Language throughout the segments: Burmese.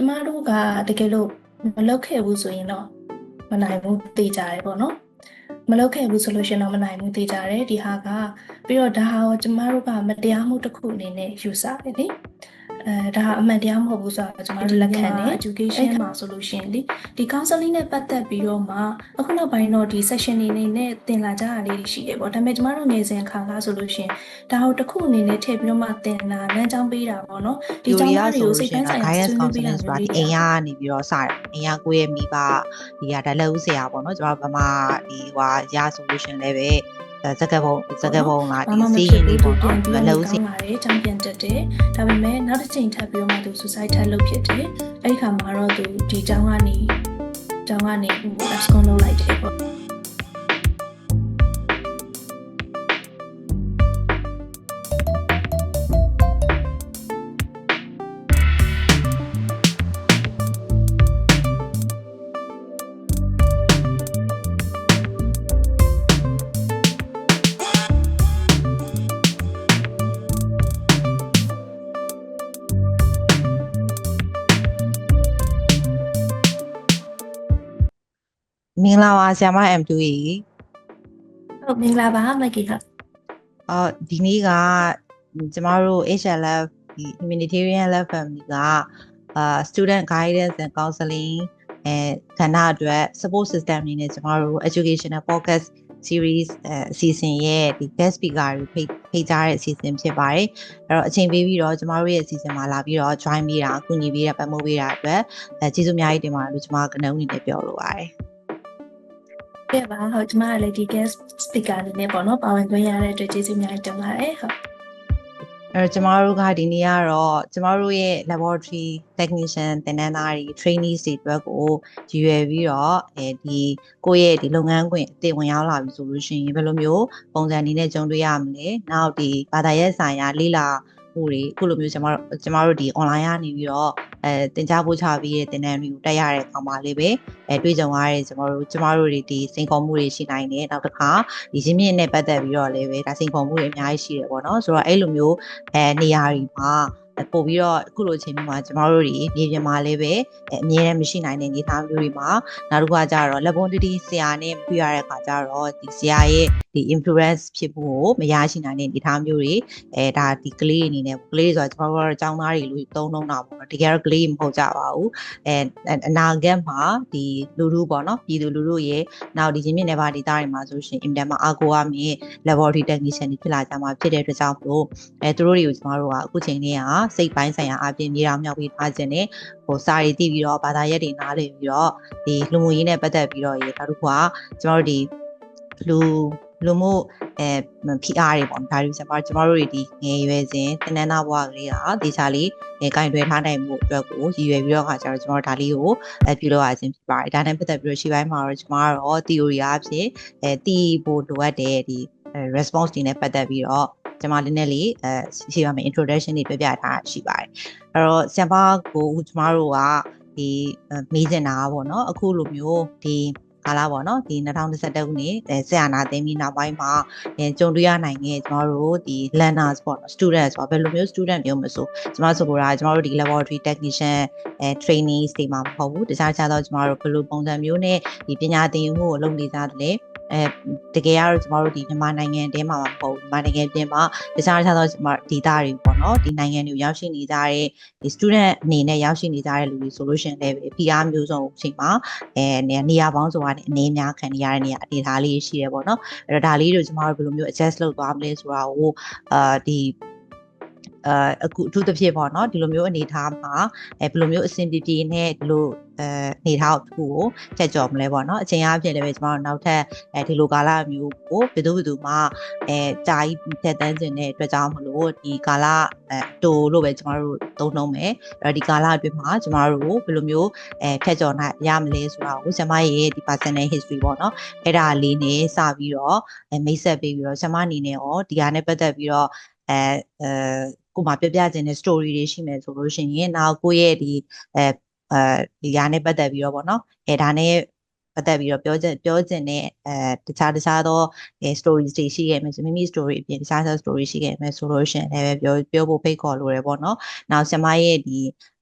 ကျမတို့ကတကယ်လို့မလုပ်ခဲ့ဘူးဆိုရင်တော့မနိုင်ဘူးသိကြတယ်ပေါ့နော်မလုပ်ခဲ့ဘူးဆိုလို့ရှရင်တော့မနိုင်ဘူးသိကြတယ်ဒီဟာကပြီးတော့ဒါဟာကိုကျမတို့ကမတရားမှုတစ်ခုအနေနဲ့ယူဆတယ်လေ အဲဒါဟာအမှန်တရားမဟုတ်ဘူးဆိုတော့ကျမတို့လက်ခံတယ် education မှာဆိုလို့ရှရင်လေဒီ counseling နဲ့ပတ်သက်ပြီးတော့မှအခုနောက်ပိုင်းတော့ဒီ session တွေနေနဲ့သင်လာကြတာလေးတွေရှိတယ်ပေါ့ဒါပေမဲ့ကျမတို့ငယ်စဉ်ခါကဆိုလို့ရှရင်ဒါကိုတစ်ခုအနေနဲ့ထည့်ပြီးတော့မှသင်လာလမ်းကြောင်းပေးတာပေါ့နော်ဒီလိုရဆိုတွေကိုလို့စိတ်ရှိရပိုင်းင်ဆိုင်ရာ guidance ဆွေးနွေးပေးတာ counseling ဆိုတာမျိုးဒီတွေအိမ်ရကနေပြီးတော့စတယ်အိမ်ရကိုယ့်ရဲ့မိဘဒီကဒါလက်ဦးဆရာပေါ့နော်ကျွန်တော်ဗမာဒီဟွာရဆိုလို့ရှိရင်လည်းပဲအဲ စကပုံစကပုံလာဘာဒီမှမစီးဖြစ်ရင်ဘူးလေးသူပေါ့ပြန်နော်ပြီးဒီတော့လက်ဦးဆကောင်းလာတယ်ချန်ပီယံတက်တယ်ဒါပေမဲ့နောက်တစ်ချိန်ထပ်ပြီးတော့မှသူ suicide ထပ်လုပ်ဖြစ်တယ်အဲ့ဒီခါမှာတော့သူဒီကျောင်းကနေကျောင်းကနေဟို abscond လုပ်လိုက်တယ်ပေါ့ မင်္ဂလာပါဆရာမ M2 ကြီးဟုတ်မင်္ဂလာပါမက်ကီဟုတ်အော်ဒီနေ့ကကျမတို့ HLF ဒီ humanitarian lab family ကအာ student guidance and counseling အဲခန္ဓာအတွက် support system အနေနဲ့ကျမတို့ educational focus series အဲအစီအစဉ်ရဲ့ဒီ guest speaker တွေဖိတ်ဖိတ်ကြားတဲ့အစီအစဉ်ဖြစ်ပါတယ်အဲ့တော့အချိန်ပေးပြီးတော့ကျမတို့ရဲ့အစီအစဉ်မှာလာပြီးတော့ join ပေးတာအကူအညီပေးတာပတ်မိုးပေးတာအတွက်အဲကျေးဇူးအများကြီးတင်ပါတယ်လို့ကျမကနဦးအနေနဲ့ပြောလိုပါတယ် ကဲပါဟုတ်ကျမကလည်းဒီ guest speaker အနေနဲ့ပေါ့နော်ပါဝင်ခွင့်ရတဲ့အတွက်ကျေးဇူးအများကြီးတင်ပါတယ်ဟုတ်အဲ့တော့ကျမတို့ကဒီနေ့ကတော့ကျမတို့ရဲ့ laboratory technician သင်တန်းသားတွေ trainees တွေအတွက်ကိုရည်ရွယ်ပြီးတော့အဲဒီကိုယ့်ရဲ့ဒီလုပ်ငန်းခွင်အသစ်ဝင်ရောက်လာပြီဆိုလို့ရှိရင်ဘယ်လိုမျိုးပုံစံအနေနဲ့ကြုံတွေ့ရမလဲနောက်ဒီဘာသာရေးဆိုင်ရာလေ့လာ မှုတွေအခုလိုမျိုးကျမတို့ကျမတို့ဒီ online ကနေပြီးတော့အဲတင် जा ပို့ချပြီးတဲ့သင်တန်းတွေကိုတက်ရတဲ့အခါမှာလေးပဲအဲတွေ့ကြုံရတဲ့ကျမတို့ကျမတို့တွေဒီစိန်ခေါ်မှုတွေရှိနိုင်တယ်နောက်တစ်ခါဒီရင်းမြစ်နဲ့ပတ်သက်ပြီးတော့လည်းပဲဒါစိန်ခေါ်မှုတွေအများကြီးရှိတယ်ပေါ့နော်ဆိုတော့အဲ့လိုမျိုးအဲနေရာတွေမှာ ပို့ပြီးတော့အခုလိုအချိန်မျိုးမှာကျမတို့တွေနေပြင်မှာလည်းပဲအဲအမြဲတမ်းမရှိနိုင်တဲ့အနေအထားမျိုးတွေမှာနောက်တစ်ခါကျတော့ laboratory ဆရာနဲ့မတွေ့ရတဲ့အခါကျတော့ဒီဆရာရဲ့ဒီ influence ဖြစ်ဖို့ကိုမရရှိနိုင်တဲ့အနေအထားမျိုးတွေအဲဒါဒီကလေးအနေနဲ့ကလေးတွေဆိုတာကျမတို့ကတော့အကြောင်းသားတွေလို့သုံးနှုံးတာပေါ့နော်တကယ်တော့ကလေးမဟုတ်ကြပါဘူးအဲအနာဂတ်မှာဒီလူလူပေါ့နော်ပြည်သူလူလူရဲ့နောက်ဒီချင်းမြင့်နယ်ပါဒေသတွေမှာဆိုရှင်အင်တန်မှာအာကိုရမင်း laboratory technician တွေဖြစ်လာကြမှာဖြစ်တဲ့အတွက်ကြောင့်မလို့အဲသူတို့တွေကိုကျမတို့ကအခုချိန်လေးကစိတ်ပိုင်းဆိုင်ရာအပြင်မြေတောင်မြောက်ပြီးထားခြင်းနဲ့ဟိုစာရီတည်ပြီးတော့ဘာသာရပ်တွေနားလည်ပြီးတော့ဒီလူမှုရေးနဲ့ပတ်သက်ပြီးတော့ရေနောက်တစ်ခုကကျမတို့ဒီလူလူမှုအဲ PR တွေပေါ့ဒါတွေဆိုတော့ကျမတို့တွေဒီငယ်ရွယ်စဉ်တနင်္လာဘဝကလေးကဒေချာလေးအဲကင်တွယ်ထားနိုင်မှုအတွက်ကိုရည်ရွယ်ပြီးတော့ခါကျတော့ကျမတို့ဒါလေးကိုအဲပြုလုပ်ရခြင်းဖြစ်ပါတယ်ဒါနဲ့ပတ်သက်ပြီးတော့ရှေ့ပိုင်းမှာတော့ကျမကတော့ theory အဖြစ်အဲတည်ဖို့လိုအပ်တဲ့ဒီ response တွေနဲ့ပတ်သက်ပြီးတော့ ကျွန်မလေးနဲ့လေးအဲရှိပါမယ် introduction တွေပြပြထားရှိပါတယ်အဲ့တော့ဆမ်ပါကိုကျွန်မတို့ကဒီမေးချင်တာပေါ့နော်အခုလိုမျိုးဒီကာလာပေါ့နော်ဒီ2021ခုနှစ်အဲဆရာနာသိမ်းပြီးနောက်ပိုင်းမှာအဲကြုံတွေ့ရနိုင်တဲ့ကျွန်တော်တို့ဒီ learners ပေါ့နော် students ပေါ့ဘယ်လိုမျိုး student မျိုးမဆိုကျွန်မဆိုလိုတာကျွန်တော်တို့ဒီ laboratory technician အဲ trainees တွေမှာမဟုတ်ဘူးတခြားခြားသောကျွန်တော်တို့ဘယ်လိုပုံစံမျိုးနဲ့ဒီပညာသင်ယူမှုကိုလုပ်နေကြတယ် အဲတကယ်ကတော့ကျမတို့ဒီမြန်မာနိုင်ငံတဲမှာမဟုတ်ဘူးမြန်မာနိုင်ငံပြင်မှာတခြားခြားသောကျမဒေတာတွေပေါ့နော်ဒီနိုင်ငံတွေကိုရောက်ရှိနေကြတဲ့ဒီ student အနေနဲ့ရောက်ရှိနေကြတဲ့လူတွေဆိုလို့ရှိရင်လည်း PR မျိုးစုံအချိန်မှာအဲနေရာပေါင်းစုံကနေအနေများခံနေရတဲ့နေရာအနေထားလေးရှိရပေါ့နော်အဲ့တော့ဒါလေးတွေကျမတို့ဘယ်လိုမျိုး adjust လုပ်သွားမလဲဆိုတာကိုအာဒီ အာအခုအထူးသဖြင့်ပေါ့နော်ဒီလိုမျိုးအနေထားမှာအဲဘယ်လိုမျိုးအဆင်ပြေပြေနဲ့ဒီလိုအဲအနေထားတစ်ခုကိုဖြတ်ကျော်မလဲပေါ့နော်အချိန်အားဖြင့်လည်းပဲကျွန်တော်တို့နောက်ထပ်အဲဒီလိုကာလမျိုးကိုဘယ်သူဘယ်သူမှအဲကြာကြီးဖြတ်တန်းခြင်းတဲ့အတွက်ကြောင့်မလို့ဒီကာလအဲတိုလို့ပဲကျွန်တော်တို့သုံးနှုံးမယ်အဲဒီကာလအတွင်းမှာကျွန်တော်တို့ဘယ်လိုမျိုးအဲဖြတ်ကျော်နိုင်ရမလဲဆိုတာကိုဆရာမရဲ့ဒီ personal history ပေါ့နော်အဲ့ဒါလေးနဲ့စပြီးတော့အဲမိတ်ဆက်ပေးပြီးတော့ဆရာမအနေနဲ့ရောဒီဟာနဲ့ပတ်သက်ပြီးတော့အဲအဲ ကိုမပြပြခြင်းတဲ့ story တွေရှိမယ်ဆိုလို့ရှိရင်နောက်ကိုယ့်ရဲ့ဒီအဲအဲဒီຢာနဲ့ပတ်သက်ပြီးတော့ဗောနော်အဲဒါနဲ့ပတ်သက်ပြီးတော့ပြောချင်ပြောချင်တဲ့အဲတခြားတခြားသောအဲ stories တွေရှိခဲ့မယ်မိမိ story အပြင်တခြားသော story ရှိခဲ့မယ်ဆိုလို့ရှိရင်လည်းပြောပြောဖို့ဖိတ်ခေါ်လိုတယ်ဗောနော်နောက်ဆရာမရဲ့ဒီ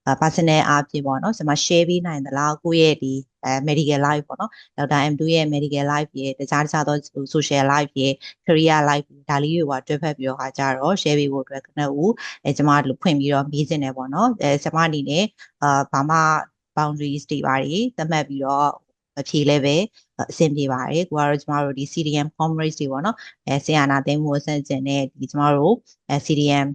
အာ personal အားဖြင့်ပေါ့နော်ကျွန်မ share ပေးနိုင်သလားကိုယ့်ရဲ့ဒီ အဲ medical life ပေါ့နော်ဒေါက်တာ M2 ရဲ့ medical life ရဲ့တခြားတခြားသော social life ရဲ့ career life ဒါလေးတွေကတွဲဖက်ပြီးတော့ဟာကြတော့ share ပေးဖို့အတွက်ခဏဦးအဲကျွန်မဒီလိုဖွင့်ပြီးတော့မေးချင်တယ်ပေါ့နော်အဲကျွန်မအနေနဲ့အာဘာမှ boundaries တွေပါတယ်သတ်မှတ်ပြီးတော့မဖြေလဲပဲအဆင်ပြေပါတယ်ကိုကတော့ကျမတို့ဒီ CDM commerce တွေပေါ့နော်အဲဆီယနာသိမ်းမှုဆန့်ကျင်တဲ့ဒီကျမတို့အဲ CDM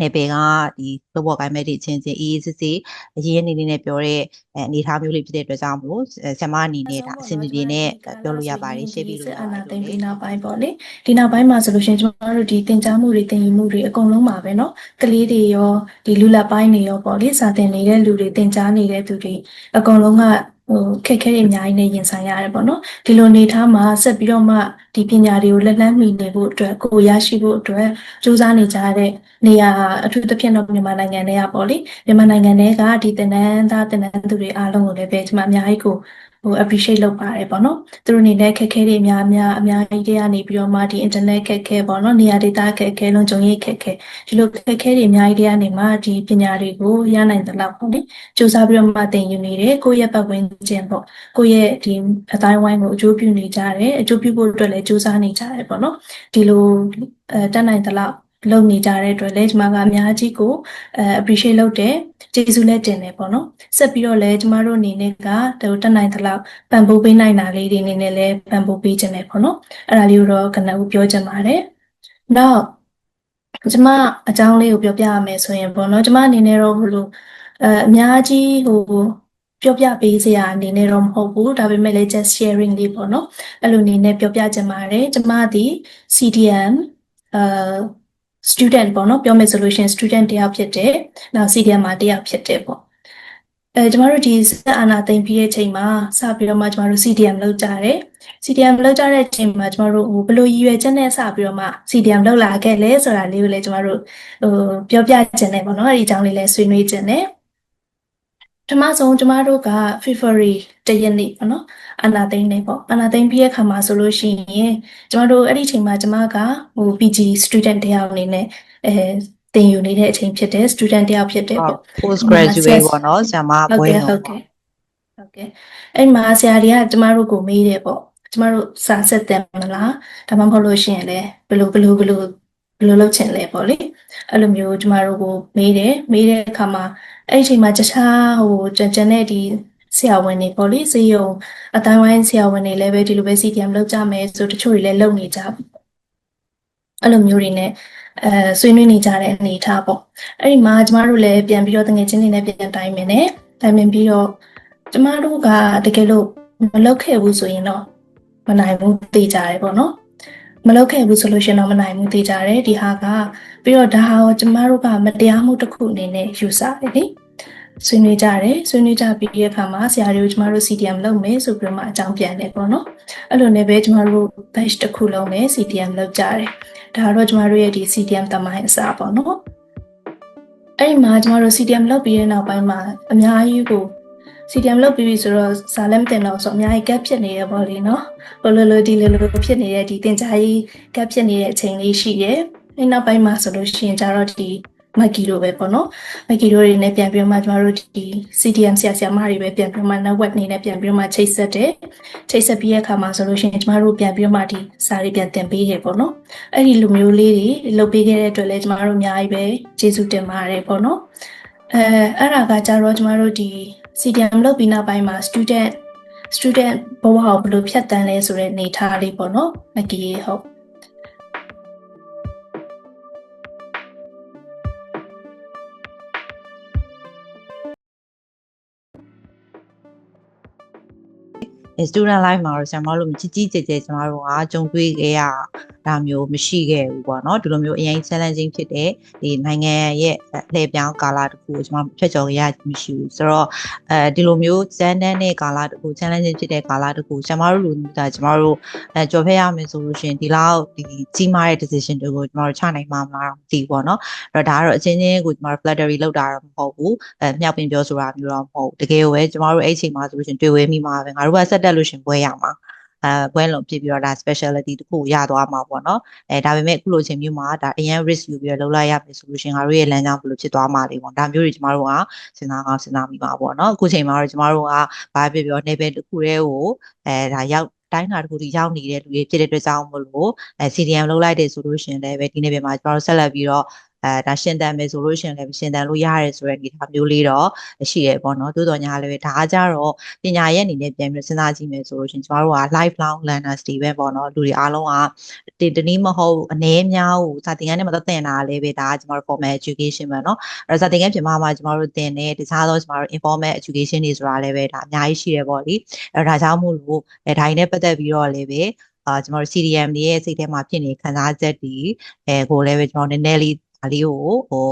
နေပေကဒီလောဘောကိုင်းမဲ့တွေချင်းချင်းအေးအေးစစ်စစ်အရေးအနေနဲ့ပြောတဲ့အနေအထားမျိုးလေးဖြစ်တဲ့အတွက်ကြောင့်မလို့ဆမအနေနဲ့ဒါအဆင်ပြေပြေနဲ့ပြောလို့ရပါတယ်ရှေ့ပြီးလို့ရ အာ ပါ နာ တ သိမ့် ယ် ပြီးနောက်ပိုင်းပေါ့လေဒီနောက်ပိုင်းမှာဆိုလို့ရှိရင်ကျွန်တော်တို့ဒီတင် जा မှုတွေတင်ယူမှုတွေအကုန်လုံးပါပဲเนาะကလေးတွေရောဒီလူလက်ပိုင်းတွေရောပေါ့လေစာတင်နေတဲ့လူတွေတင် जा နေတဲ့သူတွေအကုန်လုံးက ဟိုခက်ခဲတွေအများကြီးနဲ့ရင်ဆိုင်ရတယ်ပေါ့နော်ဒီလိုနေထားမှာဆက်ပြီးတော့မှဒီပညာတွေကိုလက်လန်းမီနေဖို့အတွက်ကိုယ်ရရှိဖို့အတွက်စူးစမ်းနေကြတဲ့နေရာအထူးသဖြင့်တော့မြန်မာနိုင်ငံတွေကပေါ့လေမြန်မာနိုင်ငံတွေကဒီတင်နန်းသားတင်နန်းသူတွေအားလုံးကိုလည်းပဲကျွန်မအများကြီးကို ဟို appreciate လုပ်ပါတယ်ပေါ့နော်သူတို့အနေနဲ့ခက်ခဲတွေအများအများအများကြီးတွေကနေပြီးတော့မှဒီ internet ခက်ခဲပေါ့နော်နေရာဒေသခက်ခဲလုံခြုံရေးခက်ခဲဒီလိုခက်ခဲတွေအများကြီးတွေကနေမှဒီပညာတွေကိုရနိုင်သလောက်ပေါ့လေစူးစမ်းပြီးတော့မှသင်ယူနေတယ်ကိုယ့်ရဲ့ပတ်ဝန်းကျင်ပေါ့ကိုယ့်ရဲ့ဒီအတိုင်းဝိုင်းကိုအကျိုးပြုနေကြတယ်အကျိုးပြုဖို့အတွက်လည်းစူးစမ်းနေကြတယ်ပေါ့နော်ဒီလိုအဲတက်နိုင်သလောက် လုပ်နေကြတဲ့အတွက်လည်းကျွန်မကအများကြီးကိုအဲ appreciate လုပ်တယ်ကျေးဇူးလည်းတင်တယ်ပေါ့နော်ဆက်ပြီးတော့လည်းကျမတို့အနေနဲ့ကဟိုတက်နိုင်သလောက်ပံ့ပိုးပေးနိုင်တာလေးတွေအနေနဲ့လည်းပံ့ပိုးပေးခြင်းပဲပေါ့နော်အဲ့ဒါလေးကိုတော့ကနဦးပြောချင်ပါတယ်နောက်ကျမအကြောင်းလေးကိုပြောပြရမယ်ဆိုရင်ပေါ့နော်ကျမအနေနဲ့တော့ဘလို့အဲအများကြီးဟိုပြောပြပေးစရာအနေနဲ့တော့မဟုတ်ဘူးဒါပေမဲ့လည်း just sharing လေးပေါ့နော်အဲ့လိုအနေနဲ့ပြောပြချင်ပါတယ်ကျမဒီ CDM အဲ student ပေါ့နော်ပြောမယ်ဆိုလို့ရှိရင် student တယောက်ဖြစ်တယ်နောက် CDM မှာတယောက်ဖြစ်တယ်ပေါ့အဲကျမတို့ဒီစက်အာနာသိမ့်ပြီးတဲ့ချိန်မှာစပြီးတော့မှကျမတို့ CDM လောက်ကြတယ် CDM လောက်ကြတဲ့အချိန်မှာကျမတို့ဟိုဘယ်လိုရည်ရွယ်ချက်နဲ့စပြီးတော့မှ CDM လောက်လာခဲ့လဲဆိုတာလေးကိုလည်းကျမတို့ဟိုပြောပြချင်တယ်ပေါ့နော်အဲဒီအကြောင်းလေးလည်းဆွေးနွေးချင်တယ်ပ ထမဆုံးကျမတို့က February တရက်နေ့ပေါ့နော်အာနာသိမ့်နေပေါ့အာနာသိမ့်ပြီးတဲ့ခါမှာဆိုလို့ရှိရင်ကျမတို့အဲ့ဒီအချိန်မှာကျမကဟို PG student တယောက်အနေနဲ့အဲသင်ယူနေတဲ့အချိန်ဖြစ်တယ် student တယောက်ဖြစ်တယ်ပေါ့ post graduate ပေါ့နော်ဆရာမဟုတ်ဘွဲကဲ့တော်ဟုတ်ကဲ့ဟုတ်ကဲ့အဲ့မှာဆရာတွေကကျမတို့ကိုမေးတယ်ပေါ့ကျမတို့စာဆက်တယ်မလားဒါမှမဟုတ်လို့ရှိရင်လည်းဘယ်လိုဘယ်လိုဘယ်လိုဘယ်လိုလုပ်ချင်လဲပေါ့လေ အဲ့လိုမျိုးကျမတို့ကိုမေးတယ်မေးတဲ့အခါမှာအဲ့ဒီအချိန်မှာတခြားဟိုကြံကြံတဲ့ဒီဆရာဝန်တွေပေါ့လေစေယုံအတိုင်းဝိုင်းဆရာဝန်တွေလည်းပဲဒီလိုပဲ CDM လုပ်ကြမယ်ဆိုတချို့တွေလည်းလုပ်နေကြပြီအဲ့လိုမျိုးတွေနဲ့အဲဆွေးနွေးနေကြတဲ့အနေအထားပေါ့အဲ့ဒီမှာကျမတို့လည်းပြန်ပြီးတော့တငယ်ချင်းတွေနဲ့ပြန်တိုင်ပင်တယ်တိုင်ပင်ပြီးတော့ကျမတို့ကတကယ်လို့မလုပ်ခဲ့ဘူးဆိုရင်တော့မနိုင်ဘူးသိကြတယ်ပေါ့နော် မလုပ်ခဲ့ဘူးဆိုလို့ရှိရင်တော့မနိုင်ဘူးသိကြတယ်ဒီဟာကပြီးတော့ဒါဟာကိုကျမတို့ကမတရားမှုတစ်ခုအနေနဲ့ယူဆတယ်လေဆွေးနွေးကြတယ်ဆွေးနွေးကြပြီးတဲ့အခါမှာဆရာတွေကိုကျမတို့ CDM လုပ်မယ်ဆိုပြီးတော့မှအကြောင်းပြန်တယ်ပေါ့နော်အဲ့လိုနဲ့ပဲကျမတို့ batch တစ်ခုလုံးပဲ CDM လုပ်ကြတယ်ဒါတော့ကျမတို့ရဲ့ဒီ CDM တမိုင်းအစားပေါ့နော်အဲ့ဒီမှာကျမတို့ CDM လုပ်ပြီးတဲ့နောက်ပိုင်းမှာအများကြီးကို CDM လုပ်ပြီးပြီဆိုတော့ဇာလည်းမတင်တော့ဆိုအများကြီး gap ဖြစ်နေရပေါ့လေနော်ဟိုလိုလိုဒီလိုလိုဖြစ်နေတဲ့ဒီတင် जा ကြီး gap ဖြစ်နေတဲ့အချိန်လေးရှိတယ်အဲ့နောက်ပိုင်းမှာဆိုလို့ရှိရင်ကျတော့ဒီမက်ကီတို့ပဲပေါ့နော်မက်ကီတို့တွေနဲ့ပြန်ပြီးမှကျမတို့ဒီ CDM ဆရာဆရာမတွေပဲပြန်ပြီးမှ network နေနဲ့ပြန်ပြီးမှချိတ်ဆက်တယ်ချိတ်ဆက်ပြီးတဲ့အခါမှာဆိုလို့ရှိရင်ကျမတို့ပြန်ပြီးမှဒီစာတွေပြန်တင်ပေးရပေါ့နော်အဲ့ဒီလူမျိုးလေးတွေလုပ်ပေးခဲ့တဲ့အတွက်လည်းကျမတို့အများကြီးပဲကျေးဇူးတင်ပါတယ်ပေါ့နော်အဲအဲ့ဒါကကြတော့ကျမတို့ဒီ CDM လုပ်ပြီးနောက်ပိုင်းမှာ student student ဘဝကိုဘယ်လိုဖြတ်တန်းလဲဆိုတဲ့အနေအထားလေးပေါ့နော်မကီဟုတ် student life မှာတော့ဆရာမတို့ကြီးကြီးကျယ်ကျယ်ကျမတို့ကကြုံတွေ့ခဲ့ရတာမျိုးမရှိခဲ့ဘူးပေါ့နော်ဒီလိုမျိုးအရင် challenging ဖြစ်တဲ့ဒီနိုင်ငံရဲ့လှည့်ပြောင်းကာလတစ်ခုကိုကျမဖြတ်ကျော်ခဲ့ရမရှိဘူးဆိုတော့အဲဒီလိုမျိုးစမ်းတန်းတဲ့ကာလတစ်ခု challenging ဖြစ်တဲ့ကာလတစ်ခုဆရာမတို့လူဒါကျမတို့အဲကြော်ဖက်ရမယ်ဆိုလို့ရှိရင်ဒီလောက်ဒီကြီးမားတဲ့ decision တွေကိုကျမတို့ချနိုင်မှာမလားတော့မသိဘူးပေါ့နော်အဲ့တော့ဒါကတော့အချင်းချင်းကိုကျမတို့ flattery လောက်တာတော့မဟုတ်ဘူးအဲမြောက်ပင်ပြောဆိုတာမျိုးတော့မဟုတ်ဘူးတကယ်ကိုပဲကျမတို့အဲ့အချိန်မှာဆိုလို့ရှိရင်တွေ့ဝဲမိမှာပဲငါတို့ကဆက်တက်လို့ရှင်ပွဲရမှာအဲဘွဲလုံးဖြစ်ပြီးတော့ဒါ specialty တစ်ခုရသွားမှာပေါ့နော်အဲဒါပေမဲ့အခုလိုအချိန်မျိုးမှာဒါအရင် risk ယူပြီးတော့လှုပ်လိုက်ရမယ်ဆိုလို့ရှင်ငါတို့ရဲ့လမ်းကြောင်းဘယ်လိုဖြစ်သွားမှာလဲပေါ့ဒါမျိုးတွေကျမတို့ကစဉ်းစားကောင်းစဉ်းစားမိပါပေါ့နော်အခုချိန်မှာတော့ကျမတို့ကဘာဖြစ်ပြောနေပဲတစ်ခုတည်းကိုအဲဒါရောက်တိုင်းတာတစ်ခုထိရောက်နေတဲ့လူတွေဖြစ်တဲ့အတွက်ကြောင့်မလို့အဲ CDM လောက်လိုက်တယ်ဆိုလို့ရှင်လည်းပဲဒီနေ့ပြန်မှာကျမတို့ဆက်လက်ပြီးတော့ အဲဒါရှင်တန်မယ်ဆိုလို့ရှင်လည်းရှင်တန်လို့ရတယ်ဆိုတဲ့အနေအထားမျိုးလေးတော့ရှိတယ်ပေါ့နော်သို့တော်ညာလည်းဒါကြတော့ပညာရဲ့အနေနဲ့ပြန်ပြီးစဉ်းစားကြည့်မယ်ဆိုလို့ရှင်ကျမတို့က lifelong learners တွေပဲပေါ့နော်လူတွေအားလုံးကတင်တနည်းမဟုတ်အနည်းများကိုစာသင်ခန်းထဲမှာသင်တာလည်းပဲဒါကကျမတို့ formal education ပဲနော်အဲစာသင်ခန်းပြင်ပမှာကျမတို့သင်တယ်တခြားသောကျမတို့ informal education တွေဆိုတာလည်းပဲဒါအများကြီးရှိတယ်ပေါ့လေအဲဒါကြောင့်မို့လို့အဲဒါတွေနဲ့ပတ်သက်ပြီးတော့လည်းပဲအာကျွန်တော်တို့ CDM တွေရဲ့စိတ်ထဲမှာဖြစ်နေခံစားချက်တွေအဲကိုလည်းပဲကျွန်တော်နည်းနည်းလေး လေးကိုဟို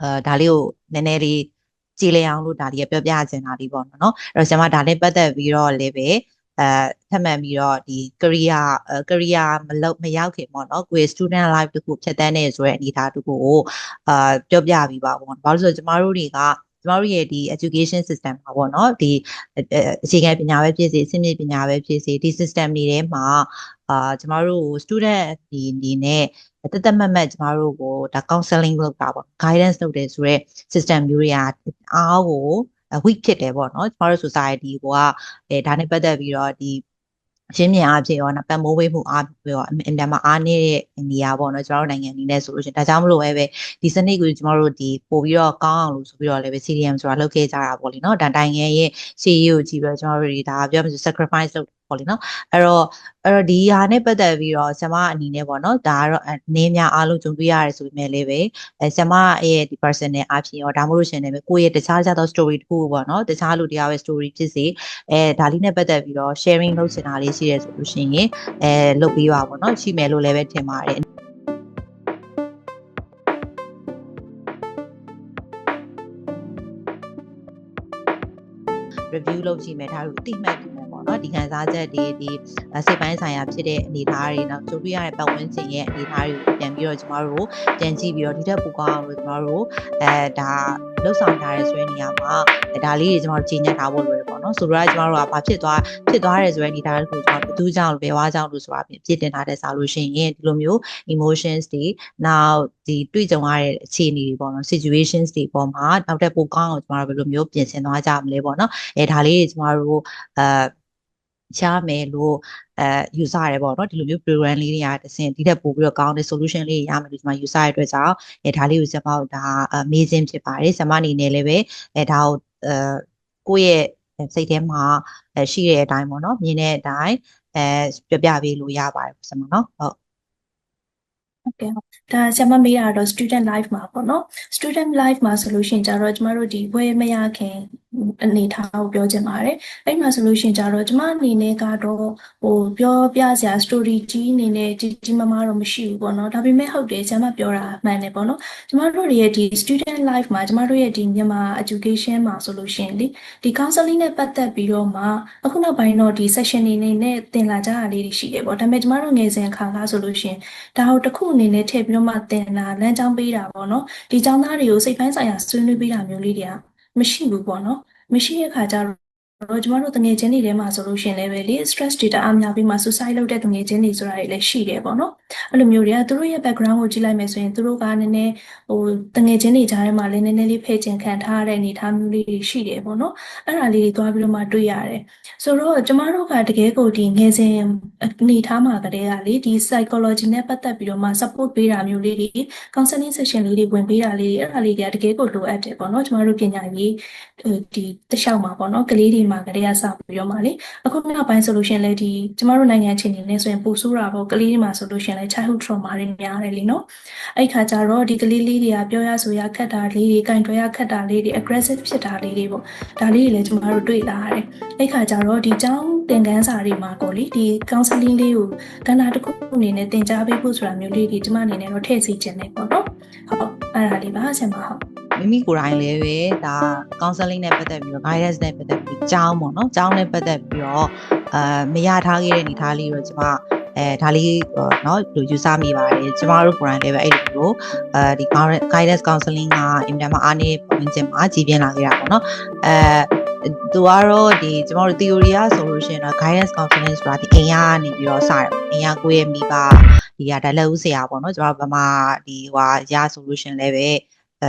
အဲဒါလေးကိုနည်းနည်းလေးကြည်လည်အောင်လို့ဒါလေးပြောပြချင်တာလေးပေါ့နော်အဲ့တော့ကျွန်မဒါနဲ့ပတ်သက်ပြီးတော့လည်းပဲအဲထပ်မံပြီးတော့ဒီ career career မလုပ်မရောက်ခင်ပေါ့နော်ကိုယ် student life တခုဖြတ်တန်းနေဆိုတဲ့အနေအထားတခုကိုအာပြောပြပြီးပါပေါ့ဘာလို့ဆိုတော့ကျမတို့တွေကကျမတို့ရဲ့ဒီ education system မှာပေါ့နော်ဒီအခြေခံပညာပဲဖြစ်စေအဆင့်မြင့်ပညာပဲဖြစ်စေဒီ system တွေထဲမှာ အာကျမတို့ student ဒီအနေနဲ့တသက်မတ်မတ်ကျမတို့ကိုဒါ counseling လုပ်တာပေါ့ guidance လုပ်တယ်ဆိုတော့ system မျိုးတွေကအားကို weak ဖြစ်တယ်ပေါ့နော်ကျမတို့ society ကအဲဒါနဲ့ပတ်သက်ပြီးတော့ဒီရှင်းမြင်အားဖြင့်ရောနော်ပတ်မိုးဝေးမှုအားပြီးတော့အင်တန်မှာအားနေတဲ့နေရာပေါ့နော်ကျွန်တော်တို့နိုင်ငံအနေနဲ့ဆိုလို့ရှိရင်ဒါကြောင့်မလို့ပဲပဲဒီစနစ်ကိုကျွန်တော်တို့ဒီပို့ပြီးတော့ကောင်းအောင်လို့ဆိုပြီးတော့လည်းပဲ CDM ဆိုတာလုပ်ခဲ့ကြတာပေါ့လေနော်ဒါနိုင်ငံရဲ့ CEO ကြီးပြီးတော့ကျွန်တော်တို့ဒီဒါပြောမှဆို sacrifice လုပ် ပေါ့လေနော်အဲ့တော့အဲ့တော့ဒီဟာနဲ့ပတ်သက်ပြီးတော့ဆမအနေနဲ့ပေါ့နော်ဒါကတော့နင်းများအားလုံးကြုံတွေ့ရတယ်ဆိုပေမဲ့လည်းပဲအဲဆမရဲ့ဒီ personal အဖြစ်ရောဒါမှမဟုတ်ရှင်လည်းပဲကိုယ့်ရဲ့တခြားခြားသော story တခုပေါ့နော်တခြားလူတရားရဲ့ story ဖြစ်စေအဲဒါလေးနဲ့ပတ်သက်ပြီးတော့ sharing လုပ်ချင်တာလေးရှိရဲဆိုလို့ရှိရင်အဲလုပ်ပြီးပါပေါ့နော်ရှိမယ်လို့လည်းပဲထင်ပါတယ် review လုပ်ကြည့်မယ်ဒါတို့အတိမတ်ကြည့်မယ်ပေါ့နော်ဒီခံစားချက်တွေဒီစိတ်ပိုင်းဆိုင်ရာဖြစ်တဲ့အနေအထားတွေနောက်ကြုံတွေ့ရတဲ့ပတ်ဝန်းကျင်ရဲ့အနေအထားတွေကိုပြန်ပြီးတော့ကျမတို့ပြန်ကြည့်ပြီးတော့ဒီထက်ပိုကောင်းအောင်လို့ကျမတို့အဲဒါ လှုပ်ဆောင်ထားရဲဆိုတဲ့နေရာမှာဒါလေးတွေကျမတို့ကြီးညက်ထားဖို့လိုတယ်ပေါ့နော်ဆိုတော့ကျမတို့ကဘာဖြစ်သွားဖြစ်သွားရဲဆိုတဲ့အနေအထားတွေကိုကျမတို့ဘယ်သူကြောင့်ဘယ်ဝါကြောင့်လို့ဆိုတာပြည့်တင်ထားတဲ့စာလို့ရှိရင်ဒီလိုမျိုး emotions တွေနောက်ဒီတွေ့ကြုံရတဲ့အခြေအနေတွေပေါ့နော် situations တွေပေါ်မှာနောက်ထပ်ပိုကောင်းအောင်ကျမတို့ဘယ်လိုမျိုးပြင်ဆင်သွားကြမလဲပေါ့နော်အဲဒါလေးတွေကျမတို့အဲ ရမယ်လို့အဲယူဆရတယ်ပေါ့နော်ဒီလိုမျိုး program လေးတွေကတစ်ဆင့်ဒီထက်ပိုပြီးတော့ကောင်းတဲ့ solution လေးရမယ်လို့ကျွန်မယူဆရတဲ့အတွက်ကြောင့်အဲဒါလေးကိုကျွန်မတို့ဒါ amazing ဖြစ်ပါတယ်ကျွန်မအနေနဲ့လည်းပဲအဲဒါကိုအဲကိုယ့်ရဲ့စိတ်ထဲမှာအဲရှိတဲ့အတိုင်းပေါ့နော်မြင်တဲ့အတိုင်းအဲပြပြပေးလို့ရပါတယ်ကျွန်မနော်ဟုတ် ဟုတ်ကဲ့ဟုတ်ဒါဆရာမမေးတာတော့ student life မှာပေါ့နော် student life မှာဆိုလို့ရှိရင်ကြတော့ကျမတို့ဒီဘွဲမရခင်အနေထားကိုပြောချင်ပါတယ်အဲ့မှာဆိုလို့ရှိရင်ကြတော့ကျမအနေနဲ့ကတော့ဟိုပြောပြစရာ story ကြီးအနေနဲ့ကြီးကြီးမားမားတော့မရှိဘူးပေါ့နော်ဒါပေမဲ့ဟုတ်တယ်ဆရာမပြောတာမှန်တယ်ပေါ့နော်ကျမတို့ရဲ့ဒီ student life မှာကျမတို့ရဲ့ဒီမြန်မာ education မှာဆိုလို့ရှိရင်လေဒီ counseling နဲ့ပတ်သက်ပြီးတော့မှအခုနောက်ပိုင်းတော့ဒီ session တွေနေနဲ့သင်လာကြတာလေးတွေရှိတယ်ပေါ့ဒါပေမဲ့ကျမတို့ငယ်စဉ်ခါကဆိုလို့ရှိရင်ဒါဟိုတစ်ခုအနေနဲ့ထည့်ပြီးတော့မှသင်တာလမ်းကြောင်းပေးတာပေါ့နော်ဒီကျောင်းသားတွေကိုစိတ်ပိုင်းဆိုင်ရာဆွေးနွေးပေးတာမျိုးလေးတွေကမရှိဘူးပေါ့နော်မရှိတဲ့ခါကျ တော့ကျမတို့တငယ်ချင်းတွေထဲမှာဆိုလို့ရှိရင်လည်းပဲလေ stress တွေတအားများပြီးမှ suicide လုပ်တဲ့တငယ်ချင်းတွေဆိုတာတွေလည်းရှိတယ်ပေါ့နော်အဲ့လိုမျိုးတွေကသူတို့ရဲ့ background ကိုကြည့်လိုက်မယ်ဆိုရင်သူတို့ကနည်းနည်းဟိုတငယ်ချင်းတွေကြားထဲမှာလည်းနည်းနည်းလေးဖယ်ကျင်ခံထားရတဲ့အနေအထားမျိုးလေးတွေရှိတယ်ပေါ့နော်အဲ့ဒါလေးတွေသွားပြီးတော့မှတွေ့ရတယ်ဆိုတော့ကျမတို့ကတကယ်ကိုဒီငယ်စဉ်အနေထားမှာကတည်းကလေဒီ psychology နဲ့ပတ်သက်ပြီးတော့မှ support ပေးတာမျိုးလေးတွေ counseling session လေးတွေဝင်ပေးတာလေးတွေအဲ့ဒါလေးတွေကတကယ်ကိုလိုအပ်တယ်ပေါ့နော်ကျမတို့ပညာရေးဒီတခြားမှာပေါ့နော်ကလေးတွေမှာကတည်းကစပြီးတော့မှလေအခုနောက်ပိုင်းဆိုလို့ရှိရင်လည်းဒီကျမတို့နိုင်ငံချင်းနေနဲ့ဆိုရင်ပိုဆိုးတာပေါ့ကလေးတွေမှာဆိုလို့ရှိရင်လည်း childhood trauma တွေများတယ်လीနော်အဲ့ခါကျတော့ဒီကလေးလေးတွေကပြောရဆိုရခက်တာလေးတွေကင်တွယ်ရခက်တာလေးတွေ aggressive ဖြစ်တာလေးတွေပေါ့ဒါလေးတွေလည်းကျမတို့တွေ့လာရတယ်အဲ့ခါကျတော့ဒီကျောင်းသင်ခန်းစာတွေမှာကိုလေဒီ counseling လေးကိုကဏ္ဍတစ်ခုအနေနဲ့သင်ကြားပေးဖို့ဆိုတာမျိုးလေးတွေကျမအနေနဲ့တော့ထည့်စီခြင်းတယ်ပေါ့နော်ဟုတ်အဲ့ဒါလေးပါဆင်ပါဟုတ် မိမိကိုယ်တိုင်လည်းပဲဒါ counseling နဲ့ပတ်သက်ပြီးတော့ guidance နဲ့ပတ်သက်ပြီးကြောင်းပေါ့နော်ကြောင်းနဲ့ပတ်သက်ပြီးတော့အာမရထားခဲ့တဲ့အနေထားလေးတော့ကျွန်မအဲဒါလေးเนาะလူယူဆမိပါတယ်ကျမတို့ကိုယ်တိုင်လည်းပဲအဲ့လိုမျိုးအဲဒီ guidance counseling ကအင်တာမှာအားနေပုံချင်းမှာကြည်ပြင်းလာခဲ့တာပေါ့နော်အဲ သူကတော့ဒီကျမတို့ theory ရဆိုလို့ရှိရင်တော့ guidance counseling ဆိုတာဒီအိမ်ရနေပြီးတော့စတယ်အိမ်ရကိုယ့်ရဲ့မိဘဒီကဒါလက်ဦးဆရာပေါ့နော်ကျမတို့ဗမာဒီဟွာရဆိုလို့ရှိရင်လည်းပဲ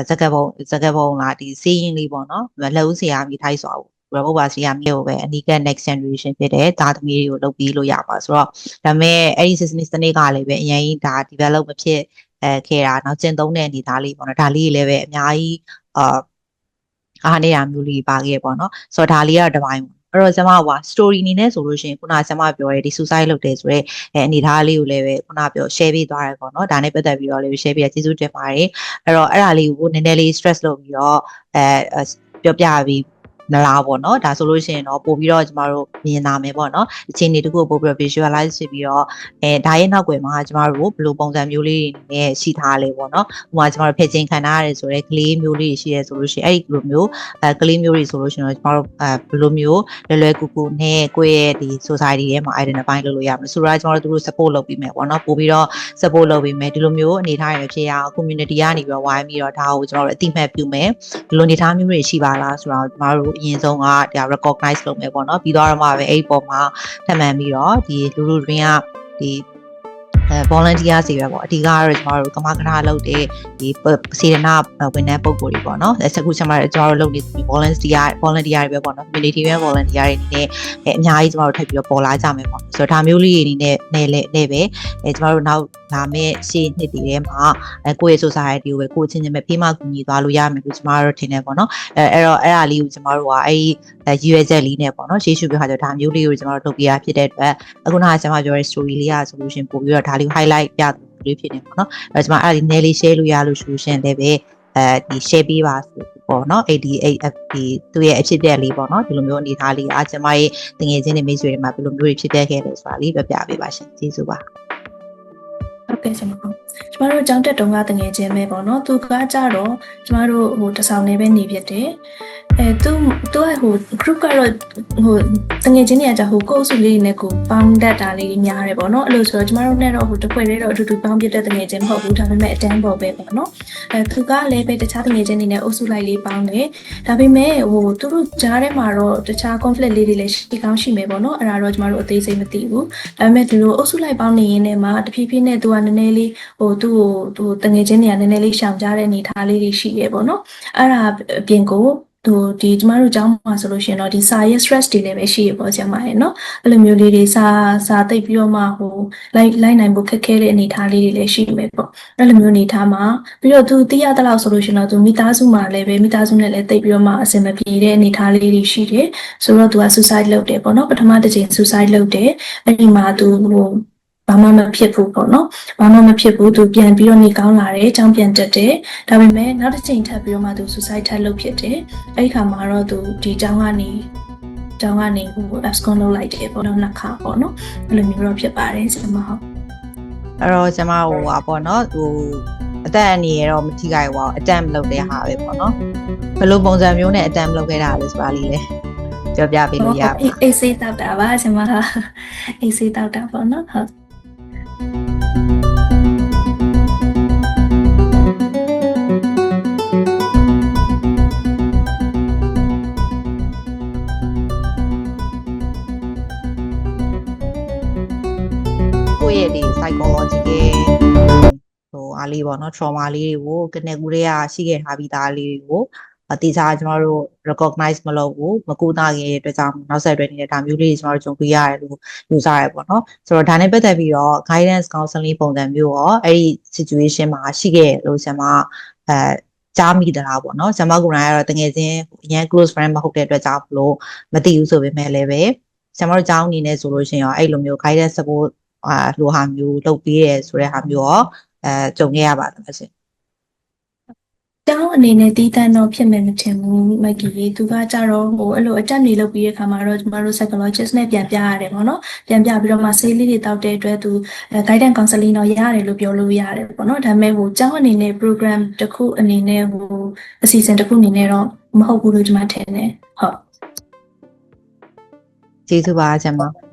စကပုံစကပုံလားဒီစီးရင်လေးပေါ့နော်လက်ဦးဆရာမိထိုက်ဆိုရဘုဘာစီယာမျိုးပဲအနီးက next generation ဖြစ်တဲ့သားသမီးတွေကိုလုပ်ပြီးလို့ရပါဆိုတော့ဒါပေမဲ့အဲ့ဒီ business စနစ်ကလည်းပဲအရင်ကြီးဒါ develop မဖြစ်အဲခဲ့တာနောက်ကျင့်သုံးတဲ့အနေသားလေးပေါ့နော်ဒါလေးလည်းပဲအများကြီးအာအားနေတာမျိုးလေးပါခဲ့ပေါ့နော်ဆိုတော့ဒါလေးကတော့တစ်ပိုင်းပေါ့ အဲ့တော့ကျွန်မက story အနေနဲ့ဆိုလို့ရှိရင်ခုနကျွန်မပြောရဲဒီ suicide လုပ်တယ်ဆိုတော့အဲအနေထားလေးကိုလည်းပဲခုနပြော share ပေးသွားရဲပေါ့နော်ဒါနဲ့ပတ်သက်ပြီးတော့လည်း share ပေးရကျေးဇူးတင်ပါတယ်အဲ့တော့အဲ့ဒါလေးကိုနည်းနည်းလေး stress လုပ်ပြီးတော့အဲပြောပြပြီး နလားပေါ့နော်ဒါဆိုလို့ရှိရင်တော့ပို့ပြီးတော့ကျမတို့မြင်နာမယ်ပေါ့နော်အခြေအနေတခုကိုပို့ပြီးတော့ visualize ဖြစ်ပြီးတော့အဲဒါရဲ့နောက်ွယ်မှာကျမတို့ဘယ်လိုပုံစံမျိုးလေးတွေနဲ့ရှိထားလဲပေါ့နော်ဟိုမှာကျမတို့ဖက်ချင်းခံထားရတယ်ဆိုတော့ကလေးမျိုးလေးရှိရဲဆိုလို့ရှိရင်အဲ့ဒီလိုမျိုးအဲကလေးမျိုးတွေဆိုလို့ရှိရင်တော့ကျမတို့အဲဘယ်လိုမျိုးလွယ်လွယ်ကူကူနဲ့ကိုယ့်ရဲ့ဒီ society ထဲမှာ identify လုပ်လို့ရမယ်ဆိုတော့ကျမတို့သူတို့ support လုပ်ပြီးမယ်ပေါ့နော်ပို့ပြီးတော့ support လုပ်ပြီးမယ်ဒီလိုမျိုးအနေထားရဖြစ်ရအောင် community ကနေပြီးတော့ဝိုင်းပြီးတော့ဒါကိုကျမတို့အတိမတ်ပြုမယ်ဒီလိုအနေထားမျိုးတွေရှိပါလားဆိုတော့ကျမတို့အရင်ဆုံးကဒါ recognize လုပ်မယ်ပေါ့နော်ပြီးတော့မှပဲအဲ့ဒီပုံမှာထပ်မံပြီးတော့ဒီလူလူတွင်ကဒီအဲ volunteer စီပဲပေါ့အဓိကကတော့ကျွန်တော်တို့ကမကထာလုပ်တဲ့ဒီစေတနာဝန်ထမ်းပုံကိုယ်တွေပေါ့နော်အဲစကူကျွန်တော်တို့ကျွန်တော်တို့လုပ်နေ volunteer volunteer တွေပဲပေါ့နော် community ပဲ volunteer တွေနေနဲ့အဲအများကြီးကျွန်တော်တို့ထပ်ပြီးတော့ပေါ်လာကြမယ်ပေါ့ဆိုတော့ဒါမျိုးလေးတွေအနေနဲ့နဲ့လည်းလည်းပဲအဲကျွန်တော်တို့နောက်လာမယ့်ရှေ့နှစ်တွေထဲမှာအဲကိုယ့်ရဲ့ society ကိုပဲကိုယ်ချင်းချင်းပဲဖေးမကူညီသွားလို့ရမယ်လို့ကျွန်တော်တို့ထင်တယ်ပေါ့နော်အဲအဲ့တော့အဲ့ဒါလေးကိုကျွန်တော်တို့ကအဲ့ဒီရည်ရွယ်ချက်လေးနဲ့ပေါ့နော်ရှေ့ရှုပြခါကျတော့ဒါမျိုးလေးကိုကျွန်တော်တို့လုပ်ပြရဖြစ်တဲ့အတွက်အခုနကကျွန်မပြောတဲ့ story လေးอ่ะဆိုလို့ရှင်ပို့ပြီးတော့ဒါလေး highlight ပြလို့ဖြစ်နေပေါ့နော်အဲကျွန်မအဲ့ဒီ nail လေး share လို့ရလို့ဆိုလို့ရှင်လည်းပဲအဲဒီ share ပေးပါဆိုပေါ့နော်အဲ့ဒီအဲ့ဒီသူ့ရဲ့အဖြစ်အပျက်လေးပေါ့နော်ဒီလိုမျိုးအနေထားလေးအားကျွန်မရဲ့တငယ်ချင်းတွေမိတ်ဆွေတွေမှာဘယ်လိုမျိုးတွေဖြစ်ပျက်ခဲ့လဲဆိုတာလေးပြပြပေးပါရှင်ကျေးဇူးပါဟုတ်ကဲ့ကျွန်မတို့ကျမတို့အကြောင်းတက်တုံးကတငယ်ချင်းပဲပေါ့နော်သူကကြတော့ကျမတို့ဟိုတဆောင်နေပဲနေဖြစ်တယ် အဲသူသူကဟို group ကတော့ဟိုတငယ်ချင်းတွေကじゃဟိုကိုယ်စုလေးနဲ့ကိုပေါင်းတတ်တာလေးများတယ်ပေါ့နော်အဲ့လိုဆိုတော့ကျမတို့နဲ့တော့ဟိုတစ်ဖွဲ့လေးတော့အတူတူပေါင်းပြတဲ့တငယ်ချင်းမဟုတ်ဘူးဒါပေမဲ့အတန်းပေါ်ပဲပေါ့နော်အဲသူကလည်းပဲတခြားတငယ်ချင်းတွေနဲ့အုပ်စုလိုက်လေးပေါင်းတယ်ဒါပေမဲ့ဟိုသူတို့ကြားထဲမှာတော့တခြား conflict လေးတွေလည်းရှိကောင်းရှိမယ်ပေါ့နော်အဲ့ဒါတော့ကျမတို့အသေးစိတ်မသိဘူးဒါပေမဲ့ဒီလိုအုပ်စုလိုက်ပေါင်းနေရင်းနဲ့မှတဖြည်းဖြည်းနဲ့သူကနည်းနည်းလေးဟိုသူ့ကိုဟိုတငယ်ချင်းတွေကနည်းနည်းလေးရှောင်ကြတဲ့အနေထားလေးတွေရှိရပေါ့နော်အဲ့ဒါအပြင်ကို ဟိုဒီကျမတို့ကျောင်းမှာဆိုလို့ရှိရင်တော့ဒီစာရေး stress တွေလည်းပဲရှိရပေါ့ကျမရဲ့เนาะအဲ့လိုမျိုးလေးတွေစာစာသိပ်ပြီးတော့မှဟိုလိုက်လိုက်နိုင်ဖို့ခက်ခဲတဲ့အနေအထားလေးတွေလည်းရှိမယ်ပေါ့အဲ့လိုမျိုးအနေအထားမှာပြီးတော့သူသိရတဲ့လောက်ဆိုလို့ရှိရင်တော့သူမိသားစုမှာလည်းပဲမိသားစုနဲ့လည်းသိပ်ပြီးတော့မှအဆင်မပြေတဲ့အနေအထားလေးတွေရှိတယ်ဆိုတော့သူက suicide လုပ်တယ်ပေါ့เนาะပထမတစ်ချိန် suicide လုပ်တယ်အဲ့ဒီမှာသူဟို ဘာမှမဖြစ်ဘူးပေါ့နော်ဘာမှမဖြစ်ဘူးသူပြန်ပြီးတော့နေကောင်းလာတယ်အကြောင်းပြန်တက်တယ်ဒါပေမဲ့နောက်တစ်ချိန်ထပ်ပြီးတော့မှသူ suicide ထပ်လုပ်ဖြစ်တယ်အဲ့ဒီခါမှာတော့သူဒီအကြောင်းကနေအကြောင်းကနေဟို abscond လုပ်လိုက်တယ်ပေါ့နော်နှစ်ခါပေါ့နော်အဲ့လိုမျိုးတော့ဖြစ်ပါတယ်ဆရာမဟုတ်အဲ့တော့ကျွန်မဟိုပါပေါ့နော်ဟိုအသက်အန္တရာယ်တော့မထိခိုက်ပါဘူးအတမ်လုပ်တဲ့ဟာပဲပေါ့နော်ဘယ်လိုပုံစံမျိုးနဲ့အတမ်လုပ်ခဲ့တာလဲဆိုတာလေးလေပြောပြပေးလို့ရပါအေးအေးစေးတောက်တာပါဆရာမဟာအေးစေးတောက်တာပေါ့နော်ဟုတ် ရဲ့ဒီ psychological ဟိုအားလေးပေါ့နော် trauma လေးတွေကိုကနေကူတွေကရှိခဲ့ထားပြီးသားလေးတွေကိုအတိအကျကျွန်တော်တို့ recognize မလုပ်ဘူးမကူတာခဲ့တဲ့အတွက်ကြောင့်နောက်ဆက်တွဲနေတဲ့ဒါမျိုးလေးတွေကျွန်တော်တို့ကြုံတွေ့ရတယ်လို့ယူဆရဲပေါ့နော်ဆိုတော့ဒါနဲ့ပတ်သက်ပြီးတော့ guidance counseling ပုံစံမျိုးရောအဲ့ဒီ situation မှာရှိခဲ့လို့ဆရာမအဲကြားမိသလားပေါ့နော်ဆရာမကိုယ်တိုင်ကတော့တကယ်ချင်းအရင် close friend မဟုတ်တဲ့အတွက်ကြောင့်မလို့မသိဘူးဆိုပေမဲ့လည်းပဲဆရာမတို့ကျောင်းအနေနဲ့ဆိုလို့ရှိရင်ရောအဲ့လိုမျိုး guidance support အာလိုဟာမျိုးလုပ်ပေးရဲဆိုတဲ့ဟာမျိုးရောအဲကြုံခဲ့ရပါလားရှင်ကျောင်းအနေနဲ့တည်တံ့တော့ဖြစ်မယ်မထင်ဘူးမက်ဂီလေးသူကကြတော့ဟိုအဲ့လိုအတက်နေလုပ်ပြီးတဲ့ခါမှာတော့ကျမတို့ psychologist နဲ့ပြန်ပြရတယ်ပေါ့နော်ပြန်ပြပြီးတော့မှဆေးလေးတွေတောက်တဲ့အတွက်သူအဲ guidance counseling တော့ရတယ်လို့ပြောလို့ရတယ်ပေါ့နော်ဒါပေမဲ့ဟိုကျောင်းအနေနဲ့ program တစ်ခုအနေနဲ့ဟိုအစီအစဉ်တစ်ခုအနေနဲ့တော့မဟုတ်ဘူးလို့ကျမထင်တယ်ဟုတ်ကျေးဇူးပါဆရာမ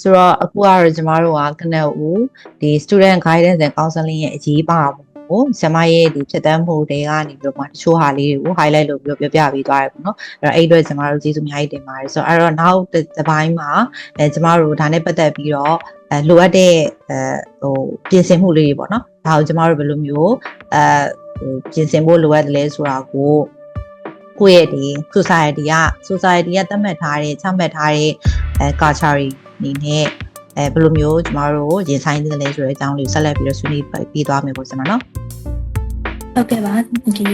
ဆိုတော့အခုကတော့ကျမတို့ကကနက်ဦးဒီ student guidance and counseling ရဲ့အရေးပါကိုဆရာမရဲ့ဒီဖြစ်တမ်းမှုတွေကနေပြီးတော့မှတချို့ဟာလေးတွေကို highlight လုပ်ပြီးတော့ပြောပြပေးသွားတယ်ပေါ့နော်အဲ့တော့အဲ့အတွက်ကျမတို့ကျေးဇူးအများကြီးတင်ပါတယ်ဆိုတော့အဲ့တော့နောက်တစ်ပိုင်းမှာအဲကျမတို့ဒါနဲ့ပတ်သက်ပြီးတော့အဲလိုအပ်တဲ့အဲဟိုပြင်ဆင်မှုလေးတွေပေါ့နော်ဒါကိုကျမတို့ဘယ်လိုမျိုးအဲဟိုပြင်ဆင်ဖို့လိုအပ်တယ်လဲဆိုတာကို ကိုယ့်ရဲ့ဒီ society က society ကသတ်မှတ်ထားတဲ့ချမှတ်ထားတဲ့အဲ culture တွေအနေနဲ့အဲဘယ်လိုမျိုးကျမတို့ရင်ဆိုင်နေတယ်လဲဆိုတဲ့အကြောင်းလေးကိုဆက်လက်ပြီးတော့ဆွေးနွေးပေးသွားမယ်ပေါ့ဆရာမနော်ဟုတ်ကဲ့ပါဒီ